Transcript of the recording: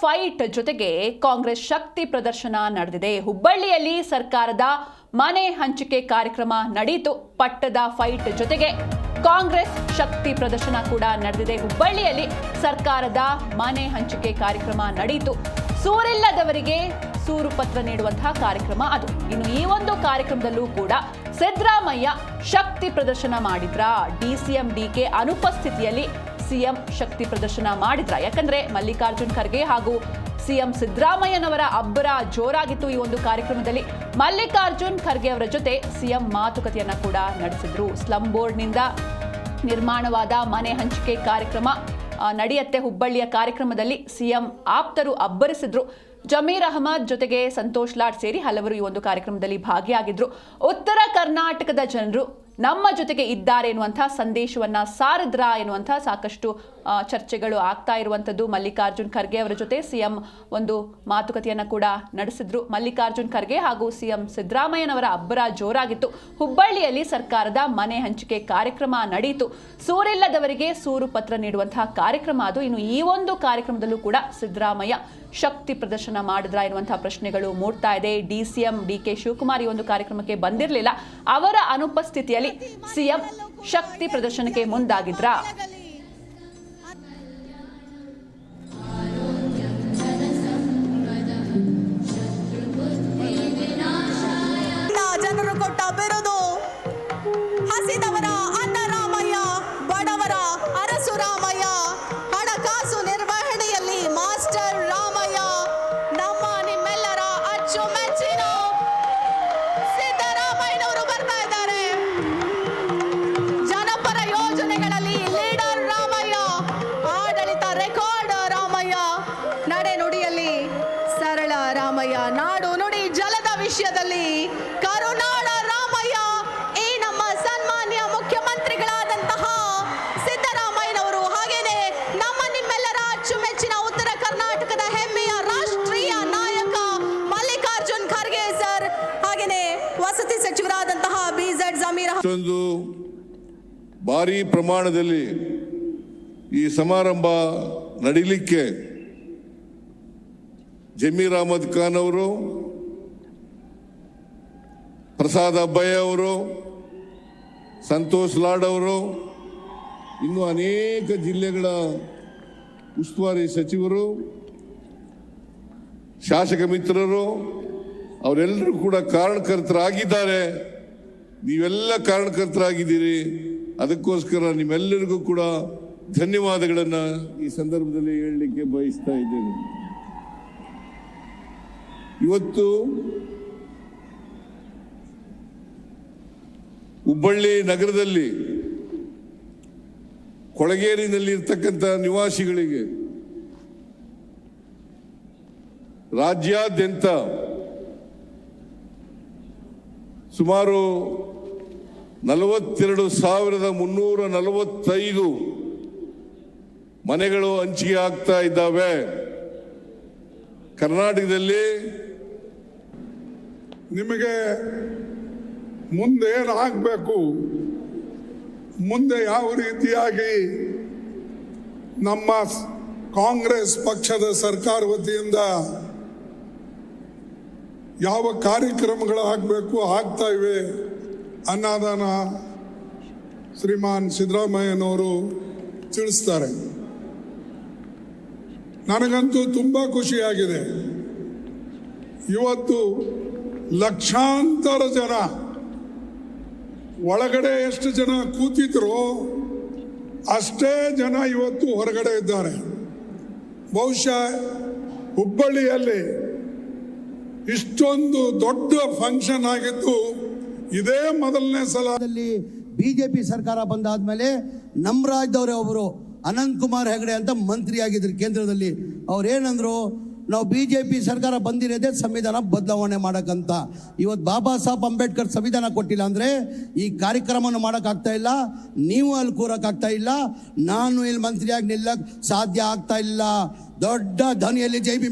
Fight ಜೊತೆಗೆ ಕಾಂಗ್ರೆಸ್ ಶಕ್ತಿ ಪ್ರದರ್ಶನ ನಡೆದಿದೆ. ಹುಬ್ಬಳ್ಳಿಯಲ್ಲಿ ಸರ್ಕಾರದ ಮನೆ ಹಂಚಿಕೆ ಕಾರ್ಯಕ್ರಮ ನಡೆಯಿತು ಪಟ್ಟದ ಫೈಟ್ ಜೊತೆಗೆ ಕಾಂಗ್ರೆಸ್ ಶಕ್ತಿ ಪ್ರದರ್ಶನ ಕೂಡ ನಡೆದಿದೆ. ಹುಬ್ಬಳ್ಳಿಯಲ್ಲಿ ಸರ್ಕಾರದ ಮನೆ ಹಂಚಿಕೆ ಕಾರ್ಯಕ್ರಮ ನಡೆಯಿತು ಸೂರಿಲ್ಲದವರಿಗೆ ಸೂರು ಪತ್ರ ನೀಡುವಂತಹ ಕಾರ್ಯಕ್ರಮ ಅದು. ಇನ್ನು ಈ ಒಂದು ಕಾರ್ಯಕ್ರಮದಲ್ಲೂ ಕೂಡ ಸಿದ್ದರಾಮಯ್ಯ ಶಕ್ತಿ ಪ್ರದರ್ಶನ ಮಾಡಿದ್ರ? ಡಿಸಿಎಂ ಡಿಕೆ ಅನುಪಸ್ಥಿತಿಯಲ್ಲಿ ಸಿಎಂ ಶಕ್ತಿ ಪ್ರದರ್ಶನ ಮಾಡಿದ್ರ. ಯಾಕಂದ್ರೆ ಮಲ್ಲಿಕಾರ್ಜುನ್ ಖರ್ಗೆ ಹಾಗೂ ಸಿಎಂ ಸಿದ್ದರಾಮಯ್ಯನವರ ಅಬ್ಬರ ಜೋರಾಗಿತ್ತು ಈ ಒಂದು ಕಾರ್ಯಕ್ರಮದಲ್ಲಿ. ಮಲ್ಲಿಕಾರ್ಜುನ್ ಖರ್ಗೆ ಅವರ ಜೊತೆ ಸಿಎಂ ಮಾತುಕತೆಯನ್ನ ಕೂಡ ನಡೆಸಿದ್ರು. ಸ್ಲಂ ಬೋರ್ಡ್ನಿಂದ ನಿರ್ಮಾಣವಾದ ಮನೆ ಹಂಚಿಕೆ ಕಾರ್ಯಕ್ರಮ ನಡೆಯತ್ತೆ ಹುಬ್ಬಳ್ಳಿಯ ಕಾರ್ಯಕ್ರಮದಲ್ಲಿ ಸಿಎಂ ಆಪ್ತರು ಅಬ್ಬರಿಸಿದ್ರು. ಜಮೀರ್ ಅಹಮದ್ ಜೊತೆಗೆ ಸಂತೋಷ್ ಲಾಡ್ ಸೇರಿ ಹಲವರು ಈ ಒಂದು ಕಾರ್ಯಕ್ರಮದಲ್ಲಿ ಭಾಗಿಯಾಗಿದ್ರು. ಉತ್ತರ ಕರ್ನಾಟಕದ ಜನರು ನಮ್ಮ ಜೊತೆಗೆ ಇದ್ದಾರೆ ಎನ್ನುವಂಥ ಸಂದೇಶವನ್ನ ಸಾರದ್ರ ಎನ್ನುವಂಥ ಸಾಕಷ್ಟು ಚರ್ಚೆಗಳು ಆಗ್ತಾ ಇರುವಂತದ್ದು ಮಲ್ಲಿಕಾರ್ಜುನ್ ಖರ್ಗೆ ಅವರ ಜೊತೆ ಸಿಎಂ ಒಂದು ಮಾತುಕತೆಯನ್ನು ಕೂಡ ನಡೆಸಿದ್ರು. ಮಲ್ಲಿಕಾರ್ಜುನ್ ಖರ್ಗೆ ಹಾಗೂ ಸಿಎಂ ಸಿದ್ದರಾಮಯ್ಯನವರ ಅಬ್ಬರ ಜೋರಾಗಿತ್ತು. ಹುಬ್ಬಳ್ಳಿಯಲ್ಲಿ ಸರ್ಕಾರದ ಮನೆ ಹಂಚಿಕೆ ಕಾರ್ಯಕ್ರಮ ನಡೆಯಿತು ಸೂರಿಲ್ಲದವರಿಗೆ ಸೂರು ಪತ್ರ ನೀಡುವಂತಹ ಕಾರ್ಯಕ್ರಮ ಅದು. ಇನ್ನು ಈ ಒಂದು ಕಾರ್ಯಕ್ರಮದಲ್ಲೂ ಕೂಡ ಸಿದ್ದರಾಮಯ್ಯ ಶಕ್ತಿ ಪ್ರದರ್ಶನ ಮಾಡಿದ್ರ ಎನ್ನುವಂತಹ ಪ್ರಶ್ನೆಗಳು ಮೂಡ್ತಾ ಇದೆ. D C M D K Shivakumar ಈ ಒಂದು ಕಾರ್ಯಕ್ರಮಕ್ಕೆ ಬಂದಿರಲಿಲ್ಲ. ಅವರ ಅನುಪಸ್ಥಿತಿಯಲ್ಲಿ ಸಿಎಂ ಶಕ್ತಿ ಪ್ರದರ್ಶನಕ್ಕೆ ಮುಂದಾಗಿದ್ರ? ರಾಮಯ್ಯ ನಾಡು ನುಡಿ ಜಲದ ವಿಷಯದಲ್ಲಿ ಕರುನಾಡ ರಾಮಯ್ಯ ಈ ನಮ್ಮ ಸನ್ಮಾನ್ಯ ಮುಖ್ಯಮಂತ್ರಿಗಳಾದಂತಹ ಸಿದ್ದರಾಮಯ್ಯನವರು ಹಾಗೇನೆ ನಮ್ಮ ನಿಮ್ಮೆಲ್ಲರ ಅಚ್ಚುಮೆಚ್ಚಿನ ಉತ್ತರ ಕರ್ನಾಟಕದ ಹೆಮ್ಮೆಯ ರಾಷ್ಟ್ರೀಯ ನಾಯಕ ಮಲ್ಲಿಕಾರ್ಜುನ್ ಖರ್ಗೆ ಸರ್. ಹಾಗೇನೆ ವಸತಿ ಸಚಿವರಾದಂತಹ ಬಿ ಜೆಡ್ ಜಮೀರ್ ಭಾರಿ ಪ್ರಮಾಣದಲ್ಲಿ ಈ ಸಮಾರಂಭ ನಡೀಲಿಕ್ಕೆ ಜಮೀರ್ ಅಹಮದ್ ಖಾನ್ ಅವರು, ಪ್ರಸಾದ್ ಅಬ್ಬಯ್ಯ ಅವರು, ಸಂತೋಷ್ ಲಾಡ್ ಅವರು, ಇನ್ನು ಅನೇಕ ಜಿಲ್ಲೆಗಳ ಉಸ್ತುವಾರಿ ಸಚಿವರು, ಶಾಸಕ ಮಿತ್ರರು, ಅವರೆಲ್ಲರೂ ಕೂಡ ಕಾರಣಕರ್ತರಾಗಿದ್ದಾರೆ. ನೀವೆಲ್ಲ ಕಾರಣಕರ್ತರಾಗಿದ್ದೀರಿ. ಅದಕ್ಕೋಸ್ಕರ ನಿಮ್ಮೆಲ್ಲರಿಗೂ ಕೂಡ ಧನ್ಯವಾದಗಳನ್ನು ಈ ಸಂದರ್ಭದಲ್ಲಿ ಹೇಳಲಿಕ್ಕೆ ಬಯಸ್ತಾ ಇದ್ದೇನೆ. ಇವತ್ತು ಹುಬ್ಬಳ್ಳಿ ನಗರದಲ್ಲಿ ಕೊಳಗೇರಿನಲ್ಲಿ ಇರ್ತಕ್ಕಂಥ ನಿವಾಸಿಗಳಿಗೆ ರಾಜ್ಯಾದ್ಯಂತ ಸುಮಾರು ನಲವತ್ತೆರಡು ಸಾವಿರದ ಮುನ್ನೂರ ನಲವತ್ತೈದು ಮನೆಗಳು ಹಂಚಿಕೆ ಆಗ್ತಾ ಇದ್ದಾವೆ. ಕರ್ನಾಟಕದಲ್ಲಿ ನಿಮಗೆ ಮುಂದೆ ಏನಾಗಬೇಕು ಮುಂದೆ ಯಾವ ರೀತಿಯಾಗಿ ನಮ್ಮ ಕಾಂಗ್ರೆಸ್ ಪಕ್ಷದ ಸರ್ಕಾರ ವತಿಯಿಂದ ಯಾವ ಕಾರ್ಯಕ್ರಮಗಳು ಆಗಬೇಕು, ಆಗ್ತಾ ಇವೆ ಅನ್ನೋದನ್ನ ಶ್ರೀಮಾನ್ ಸಿದ್ದರಾಮಯ್ಯನವರು ತಿಳಿಸ್ತಾರೆ. ನನಗಂತೂ ತುಂಬ ಖುಷಿಯಾಗಿದೆ. ಇವತ್ತು ಲಕ್ಷಾಂತರ ಜನ. ಒಳಗಡೆ ಎಷ್ಟು ಜನ ಕೂತಿದ್ರು, ಅಷ್ಟೇ ಜನ ಇವತ್ತು ಹೊರಗಡೆ ಇದ್ದಾರೆ. ಬಹುಶಃ ಹುಬ್ಬಳ್ಳಿಯಲ್ಲಿ ಇಷ್ಟೊಂದು ದೊಡ್ಡ ಫಂಕ್ಷನ್ ಆಗಿದ್ದು ಇದೇ ಮೊದಲನೇ ಸಲ. ದಲ್ಲಿ ಬಿಜೆಪಿ ಸರ್ಕಾರ ಬಂದಾದ್ಮೇಲೆ ನಮ್ಮ ರಾಜ್ಯದವರೇ ಒಬ್ಬರು ಅನಂತ್ ಕುಮಾರ್ ಹೆಗಡೆ ಅಂತ ಮಂತ್ರಿ ಆಗಿದ್ರು ಕೇಂದ್ರದಲ್ಲಿ ಅವ್ರು ಬಿ ಜೆ ಪಿ ಸರ್ಕಾರ ಬಂದಿರೋದೇ ಸಂವಿಧಾನ ಬದಲಾವಣೆ ಮಾಡೋಕ್ಕಂತ. ಇವತ್ತು ಬಾಬಾ ಸಾಹೇಬ್ ಅಂಬೇಡ್ಕರ್ ಸಂವಿಧಾನ ಕೊಟ್ಟಿಲ್ಲ ಅಂದರೆ ಈ ಕಾರ್ಯಕ್ರಮವನ್ನು ಮಾಡೋಕ್ಕಾಗ್ತಾ ಇಲ್ಲ, ನೀವು ಅಲ್ಲಿ ಕೂರೋಕ್ಕಾಗ್ತಾ ಇಲ್ಲ, ನಾನು ಇಲ್ಲಿ ಮಂತ್ರಿಯಾಗಿ ನಿಲ್ಲಕ್ಕೆ ಸಾಧ್ಯ ಆಗ್ತಾ ಇಲ್ಲ. ದೊಡ್ಡ ಧ್ವನಿಯಲ್ಲಿ ಜೈ ಬಿ